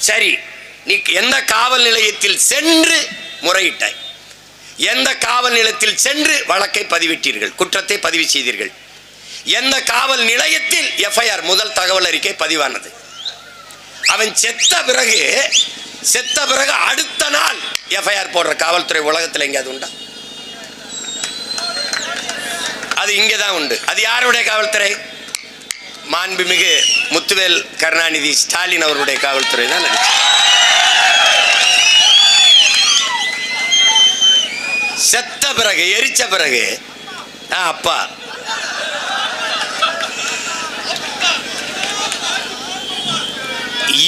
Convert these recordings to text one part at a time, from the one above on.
சரி நீ எந்த காவல் நிலையத்தில் சென்று முறையிட்டாய்? எந்த காவல் நிலையத்தில் சென்று வழக்கை பதிவிட்டீர்கள் குற்றத்தை பதிவு செய்தீர்கள்? எந்த காவல் நிலையத்தில் எஃப்ஐஆர் முதல் தகவல் அறிக்கை பதிவானது? அவன் செத்த பிறகு செத்த பிறகு அடுத்த நாள் எஃப்ஐஆர் போடுற காவல்துறை உலகத்தில் எங்கேயாவது உண்டா? அது இங்கே தான் உண்டு. அது யாருடைய காவல்துறை? மாண்புமிகு முத்துவேல் கருணாநிதி ஸ்டாலின் அவருடைய காவல்துறை தான் செத்த பிறகு எரிச்ச பிறகு ஆ, அப்பா.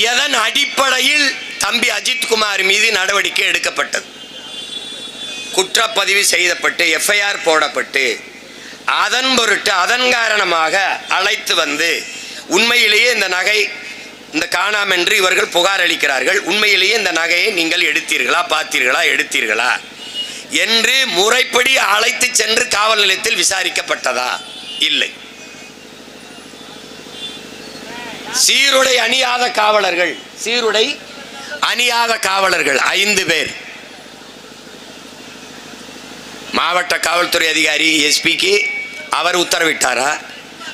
எதன் அடிப்படையில் தம்பி அஜித்குமார் மீது நடவடிக்கை எடுக்கப்பட்டது? குற்றப்பதிவு செய்யப்பட்டு எஃப்ஐஆர் போடப்பட்டு அதன் பொருட்டு அதன் காரணமாக அழைத்து வந்து உண்மையிலேயே இந்த நகை இந்த காணாம் என்று இவர்கள் புகார் அளிக்கிறார்கள் உண்மையிலேயே இந்த நகையை நீங்கள் எடுத்தீர்களா பார்த்தீர்களா எடுத்தீர்களா? என்று முறைப்படி அழைத்து சென்று காவல் நிலையத்தில் விசாரிக்கப்பட்டதா? இல்லை. சீருடை அணியாத காவலர்கள் சீருடை அணியாத காவலர்கள் ஐந்து பேர். மாவட்ட காவல்துறை அதிகாரி எஸ்பிக்கு அவர் உத்தரவிட்டாரா?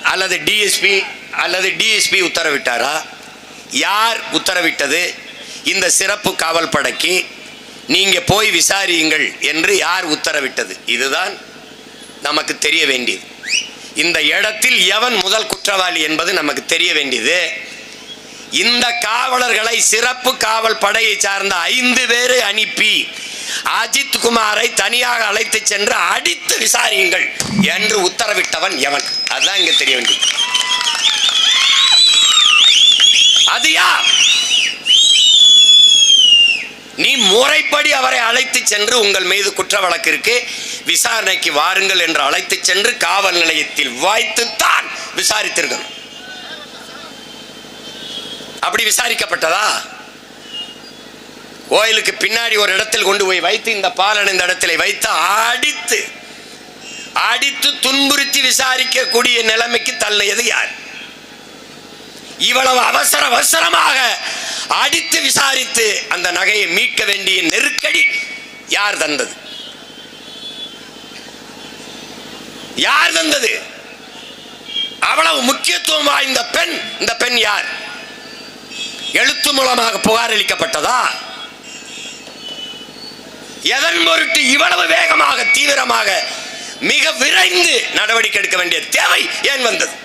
அல்லது டிஎஸ்பி அல்லது டிஎஸ்பி உத்தரவிட்டாரா? யார் உத்தரவிட்டது? இந்த சிறப்பு காவல் படைக்கு நீங்கள் போய் விசாரியுங்கள் என்று யார் உத்தரவிட்டது? இதுதான் நமக்கு தெரிய வேண்டியது. இந்த இடத்தில் எவன் முதல் குற்றவாளி என்பது நமக்கு தெரிய வேண்டியது. இந்த காவலர்களை சிறப்பு காவல் படையை சார்ந்த ஐந்து பேரை அனுப்பி அஜித் குமாரை தனியாக அழைத்து சென்று அடித்து விசாரியுங்கள் என்று உத்தரவிட்டவன் எவன்? அதுதான் இங்கே தெரிய வேண்டியது. அது யார் நீ முறைப்படி அவரை அழைத்து சென்று உங்கள் மீது குற்ற வழக்கு இருக்கு. விசாரணைக்கு வாருங்கள் என்று அழைத்து சென்று காவல் நிலையத்தில் வாய்த்துத்தான் விசாரித்திருக்கணும் அப்படி விசாரிக்கப்பட்டதா? கோயிலுக்கு பின்னாடி ஒரு இடத்தில் கொண்டு போய் வைத்து இந்த பாலன் இந்த இடத்துல வைத்து அடித்து அடித்து துன்புறுத்தி விசாரிக்கக்கூடிய நிலைமைக்கு தள்ளியது யார்? இவ்வளவு அவசர அவசரமாக அடித்து விசாரித்து அந்த நகையை மீட்க வேண்டிய நெருக்கடி யார் தந்தது? யார் தந்தது? அவ்வளவு முக்கியத்துவம் வாய்ந்த பெண் இந்த பெண் யார்? எழுத்து மூலமாக புகார் அளிக்கப்பட்டதா? எதன் பொருட்டு இவ்வளவு வேகமாக தீவிரமாக மிக விரைந்து நடவடிக்கை எடுக்க வேண்டிய தேவை ஏன் வந்தது?